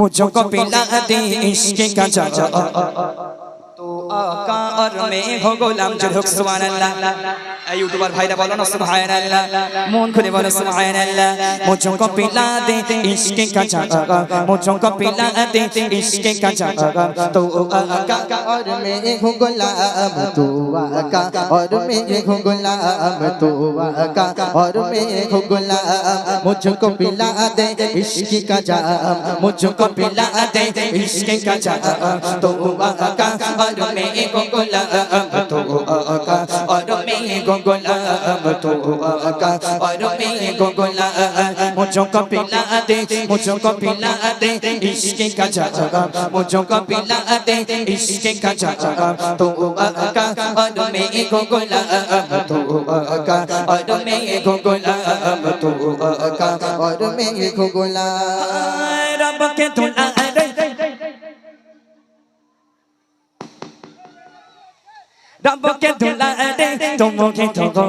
मुझको पिला दे इश्क का चाचा तो आकार में हो गुलाम जो सुभान अल्लाह यूट्यूबर भाई ना ইউটিউবার ভাইরা বলো না সুবহানাল্লাহ মন খুলে বলো को মুঝকো दे इश्क का কা জাগা को পিলা दे इश्क का জাগা তো আকা और मैं हूं गुलाम तू आका और मैं हूं गुलाम तू आका और मैं हूं गुलाम को पिला दे इश्क का जाम को पिला दे इश्क का जाम तू आका और मैं हूं गुलाम तू में गोगोलाम तो आका और में गोगोला मुझको को पिला दे मुझको को पिला दे इश्क का जागा मुझको को पिला दे इश्क का जागा तो आका और में गोगोलाम तो आका और में गोगोलाम तो आका और में गोगोला रब के दुला रब के दुला तुम मुखे तो गो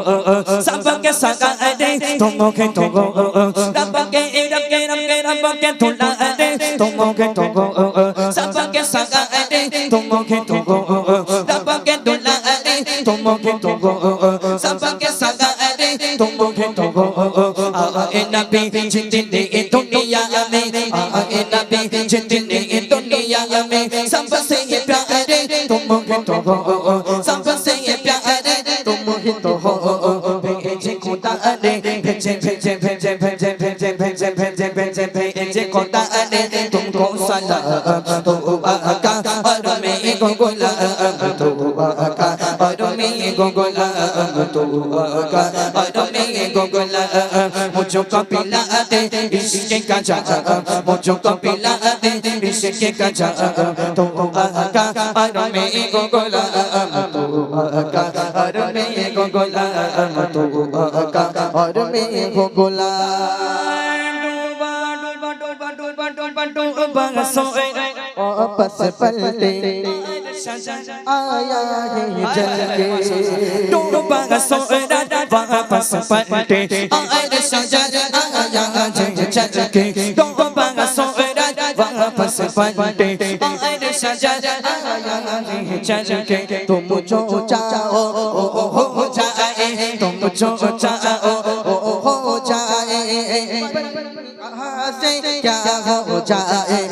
सब के सगा दे तुम मुखे तो गो रब के रब के रब के रब के तुला दे तुम मुखे तो गो सब के सगा दे तुम मुखे तो गो रब के तुला दे तुम मुखे तो गो सब के सगा दे तुम मुखे तो गो आ ए नबी जिंदगी ए दुनिया में आ ए नबी जिंदगी ए दुनिया में सबसे ये प्यारे तुम मुखे तो गो सबसे তো ভেজে কোতা আনে ভেজে ভেজে ভেজে ভেজে ভেজে ভেজে ভেজে ভেজে ভেজে কোতা আনে তুমকো সালাম তো আকা আর গোলাম তোবাকা আরমি গোলাম তোবাকা আরমি গোলাম মুঝো কপিলা দে ইশকে কা যা মুঝো কপিলা দে ইশকে কা যা তোবাকা আরমি গোলাম তোবাকা আরমি গোলাম তোবাকা আরমি গোলাম डोल डोल डोल डोल डोल डोल डोल डोल डोल डोल डोल डोल डोल डोल आया है जल डोबा सोना वापस पलटे आया सजर आया है जल के डोबा सोना वापस पलटे आया सजर आया है जल के तुम जो चाहो ओ हो जाए तुम जो चाहो ओ हो जाए क्या हो जाए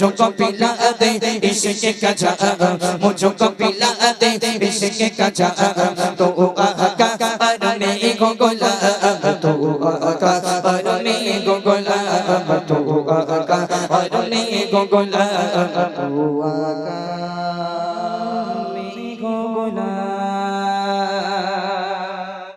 मुझको पिला दे इश्क का जागा मुझको पिला दे इश्क का जागा तो आका पर में गोगोला तो आका पर में गोगोला तो आका पर में गोगोला तो आका